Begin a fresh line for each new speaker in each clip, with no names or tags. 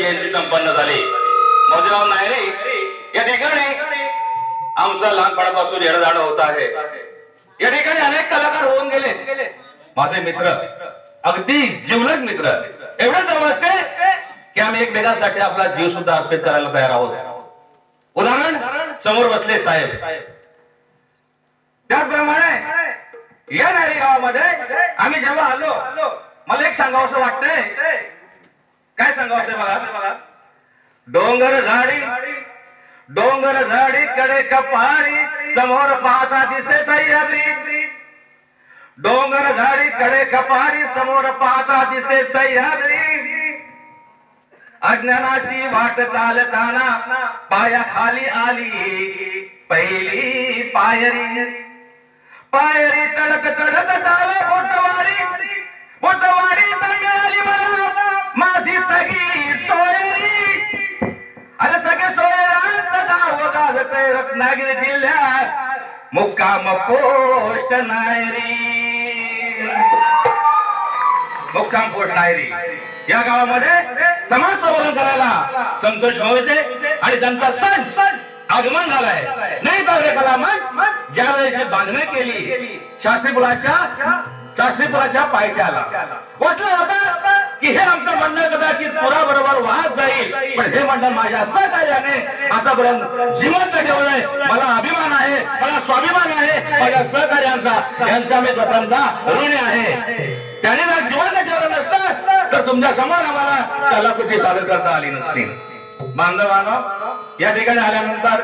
जयंती संपन्न झाली. मधुराव नायरे या ठिकाणी आमचा लहानपणापासून येणं होत आहे. या ठिकाणी अनेक कलाकार होऊन गेले. माझे मित्र अगदी जीवलग मित्र एवढे जवळचे की आम्ही एकमेकांसाठी आपला जीव सुद्धा अर्पित करायला तयार आहोत. उदाहरण समोर बसले साहेब. त्याचप्रमाणे या नारी गावामध्ये आम्ही जेव्हा आलो मला एक सांगावं असं वाटतंय काय सांगा सांगावं बघा डोंगर झाडी डोंगर झाडी कडे कपारी समोर पाहता दिसे सह्याद्री. डोंगर झाडी कडे कपारी समोर पाहता दिसे सह्याद्री. अज्ञानाची वाट चालताना पाया खाली आली. पहिली पायरी. पायरी तडक तडक चाल बोटवारी बोटवारी आली मला. सगळी सोयरी अरे सगळे सोयरांचं गाव गाजतंय रत्नागिरी जिल्ह्यात. मुक्काम पोस्ट नायरी मुक्काम पोस्ट नायरी या गावामध्ये समाज प्रबोधन करायला संतोष मोहिते आणि त्यांचा सण आगमन झालाय. नाही बागडे कलामन ज्या वेळेस बांधणी केली शास्त्री मुलाच्या शास्त्री मुलाच्या पायथ्याला. वाटलं होतं की हे आमचं मंडळ कदाचित पुरा बरोबर वाहत जाईल. पण हे मंडळ माझ्या सहकार्याने आतापर्यंत जिवंत ठेवलंय. मला अभिमान आहे मला स्वाभिमान आहे. माझ्या सहकार्यांचा यांचा मी स्वतंत्र ऋणी आहे. त्याने जर जिवंत ठेवलं नसतं तर तुमच्यासमोर आम्हाला कलाकृती सादर करता आली नसती. बांधवानो या ठिकाणी आल्यानंतर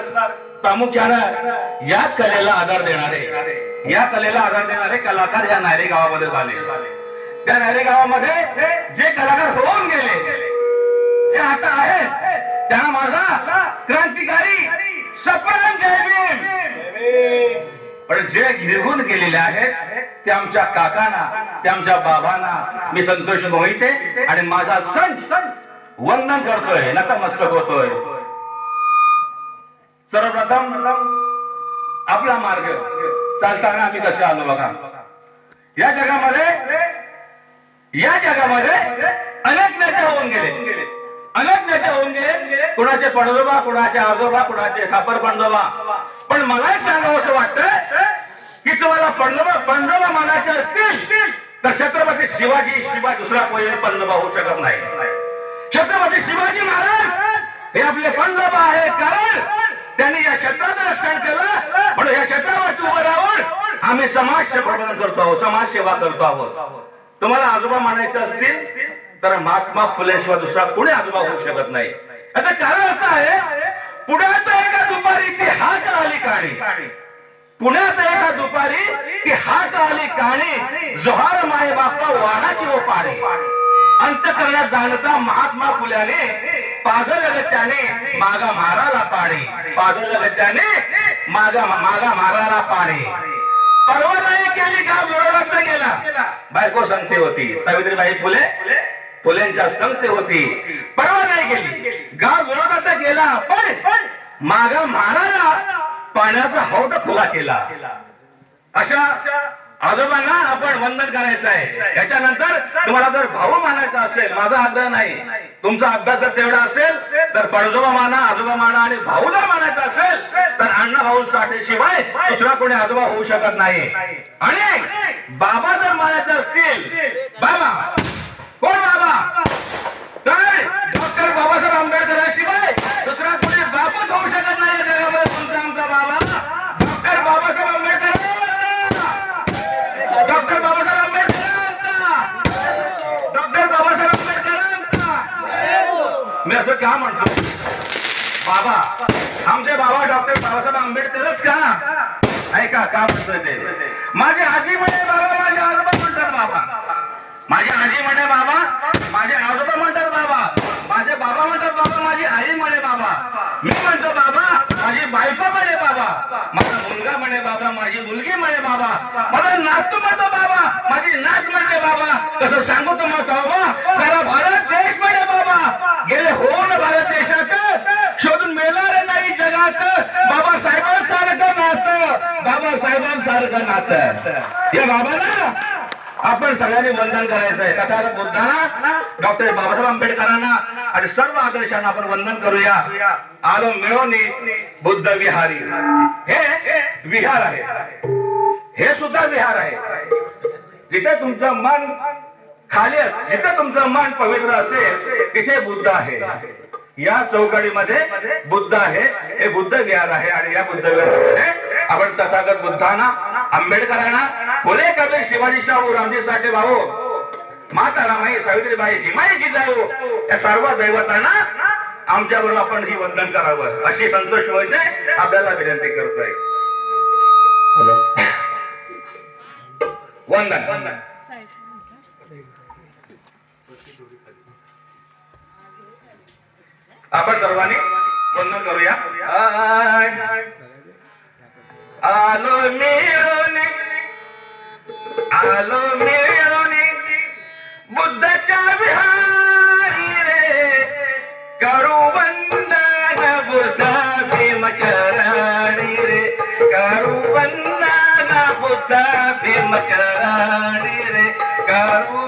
प्रामुख्यानं या कलेला आधार देणारे या कलेला आधार देणारे कलाकार या नायरे गावामध्ये झाले. त्या नायरे गावामध्ये जे कलाकार होऊन गेले जे आता आहेत त्यांना माझा क्रांतिकारी सप्राम जय भीम. पण जे निघून गेलेले आहेत ते आमच्या काकांना ते आमच्या बाबांना मी संतोष मोहिते आणि माझा संच वंदन करतोय नतमस्तक होतोय. सर्वप्रथम आपला मार्ग चालताना आम्ही कसे आलो बघा. या जगामध्ये या जगामध्ये अनेक नेते होऊन गेले. अनेक नेते होऊन गेले. कुणाचे पडदोबा कुणाचे आजोबा कुणाचे खापर पंडोबा पण मला एक सांगावं असं वाटतं की तुम्हाला पंडोबा पंडोबा मानायचे असतील तर छत्रपती शिवाजी शिवा दुसरा कोणी पंडोबा होऊ शकत नाही. छत्रपती शिवाजी महाराज हे आपले पंडोबा आहे कारण त्यांनी या क्षेत्राचं रक्षण केलं. म्हणून या क्षेत्रावरती उभं राहून आम्ही समाज प्रबोधन करतो आहोत समाज सेवा करतो आहोत. तुम्हाला आजोबा मानायचे असतील तर महात्मा फुलेशिवाय दुसरा कोणी आजोबा होऊ शकत नाही. आता कारण असं आहे पुण्यात एका दुपारी ती हाक आली काणी पुण्यात एका दुपारी ती हाक आली काणी जोहार माय बापा वाणाची वो पाणी अंत करण्यात जाणता महात्मा फुल्याने पाजर त्याने मागा माराला पाणी पाजर त्याने मागा मागा माराला पाणी परवा केली का? विरोधात केला. बायको संगते होती. सावित्रीबाई फुले फुलेंच्या संगते होती. परवा नाही गेली. गाव विरोधात केला पण माग माराला पाण्याचा हौद खुला केला. अशा आजोबांना आपण वंदन करायचं आहे. त्याच्यानंतर तुम्हाला जर भाऊ मानायचा असेल माझा आग्रह नाही. तुमचा अभ्यास जर तेवढा असेल तर पडजोबा माना आजोबा माना आणि भाऊ जर मानायचा असेल तर अण्णा भाऊ साठे शिवाय दुसरा कोणी आजोबा होऊ शकत नाही. आणि बाबा जर म्हणायचे असतील बाबा कोण बाबा? तर डॉक्टर बाबासाहेब आंबेडकरांशिवाय दुसरा कोणी बापच होऊ शकत नाही या जगामध्ये. तुमचा आमचा बाबा doctor Babasaheb Ambedkar doctor Babasaheb Ambedkar doctor Babasaheb Ambedkar मी असं का म्हणतो? बाबा आमचे बाबा डॉक्टर बाबासाहेब आंबेडकरच का? ऐका का म्हणतोय ते? माझी आजी म्हणे बाबा माझे आजोबा म्हणतात बाबा. माझे आजी म्हणे बाबा माझे आजोबा म्हणतात बाबा. माझे बाबा म्हणतात बाबा माझी आई म्हणे बाबा. मी म्हणतो बाबा माझी बायको म्हणे बाबा. माझा मुलगा म्हणे बाबा माझी मुलगी म्हणे बाबा. माझा नातू म्हणतो बाबा माझी नात म्हणते बाबा. कसं सांगू तुम्हाला बाबा सारा भारत देश म्हणे बाबा. गेले होऊन भारत देशात. शोधून मिळणार नाही जगात. बाबासाहेबांसारखं नातं. बाबासाहेबांसारखं नातं. या बाबाला आपण सगळ्यांनी वंदन करायचं आहे. तथागत बुद्धांना डॉक्टर बाबासाहेब आंबेडकरांना आणि सर्व आदर्शांना आपण वंदन करूया. आलो मिळून बुद्ध विहारी. हे विहार आहे. हे सुद्धा विहार आहे. जिथे तुमचं मन खाली जिथे तुमचं मन पवित्र असेल तिथे बुद्ध आहे. या चौकडीमध्ये बुद्ध आहे. हे बुद्ध विहार आहे आणि या बुद्ध विहारामध्ये आपण तथागत बुद्धांना आंबेडकरांना फुले कबीर शिवाजी शाहू रामजी साठे भाऊ माता रामाई सावित्रीबाई भीमाई जिजाऊ या सर्व दैवतांना आमच्या बरोबर आपण ही वंदन करावं. अशी संतोष वैद्य आपल्याला विनंती करतोय. वंदन. आपण सर्वांनी वंदन करूया. आलो मिळून आलो मिळून बुद्धाच्या विहारी रे करू वंदन बुद्ध भीमचरणी रे करू वंदन बुद्ध भीमचरणी रे करू वंदन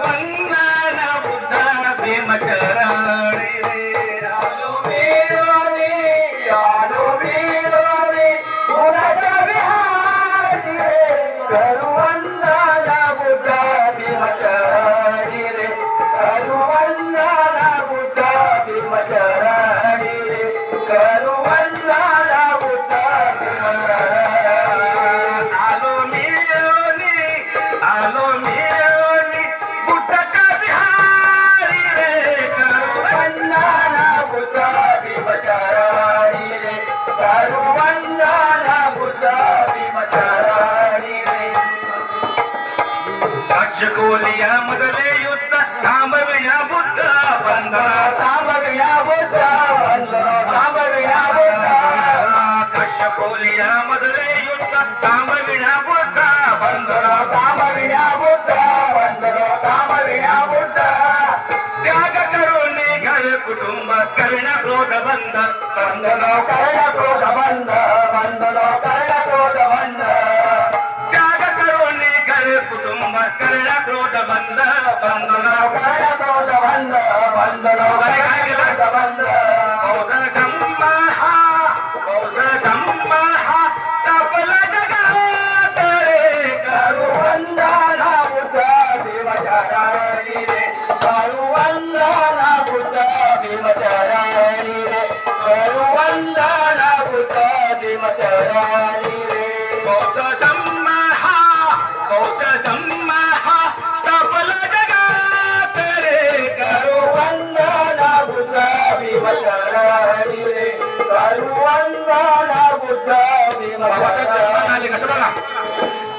पंचकोलिया मधले युद्ध थांबविया बुद्ध वंदना थांबविया बुद्ध वंदना थांबविया बुद्ध। कश्यकोलिया मधले युद्ध थांबविया बुद्ध वंदना थांबविया बुद्ध वंदना थांबविया बुद्ध। त्याग करून घर कुटुंब कर्ण क्रोध बंद। वंदन कर्ण काय केलं?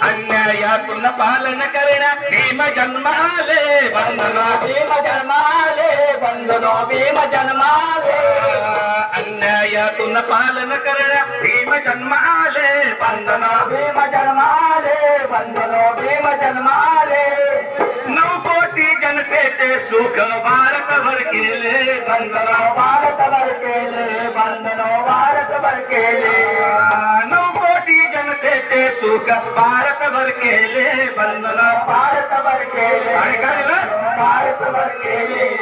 అన్నయ్య కున్న పాలన కరిణ భీమ జన్మాలే వందన భీమ జన్మాలే వందన భీమ జన్మాలే అన్నయ్య కున్న పాలన కరిణ భీమ జన్మాలే వందన భీమ జన్మాలే వందన భీమ జన్మాలే నువ్వు भारती बंधनो भीम जन्म आले बंधनो भीम जन्म आले जनतेचे सुख भारतभर केले. बंधनो भारतभर केले. बंधनो भारतभर केले. नऊ कोटी जनतेचे सुख भारतभर केले. बंधन भारतभर केले. आणि काय झालं? भारतभर केले.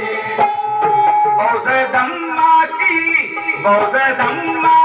बौद्ध धम्माची बौद्ध धम्माची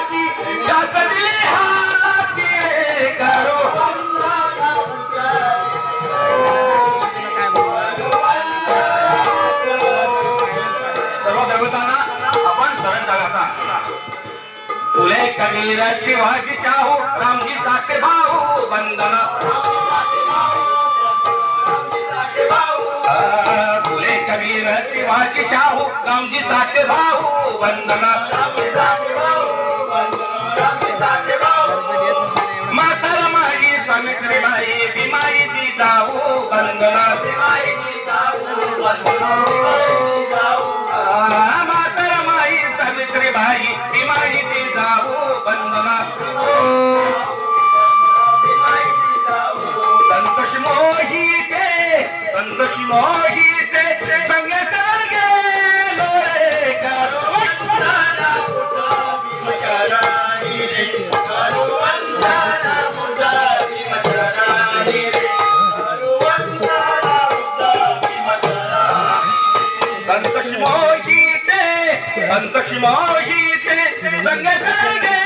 कबीर शिवाजी शाहू रामजी साखे भाऊ बंधन फुले कबीर शिवाजी शाहू रामजी साखे भाऊ जिजाऊ बंधन सावित्री बाई हिमायती जाऊ बंदना संतोष मोहिते संतोष मोहिते संगे सरगे लोरे करो वंदना पुजारी मचराई रे करो वंदना पुजारी मचराई रे करो वंदना पुजारी मचराई संतोष मोहिते 半年も引いて、下げて。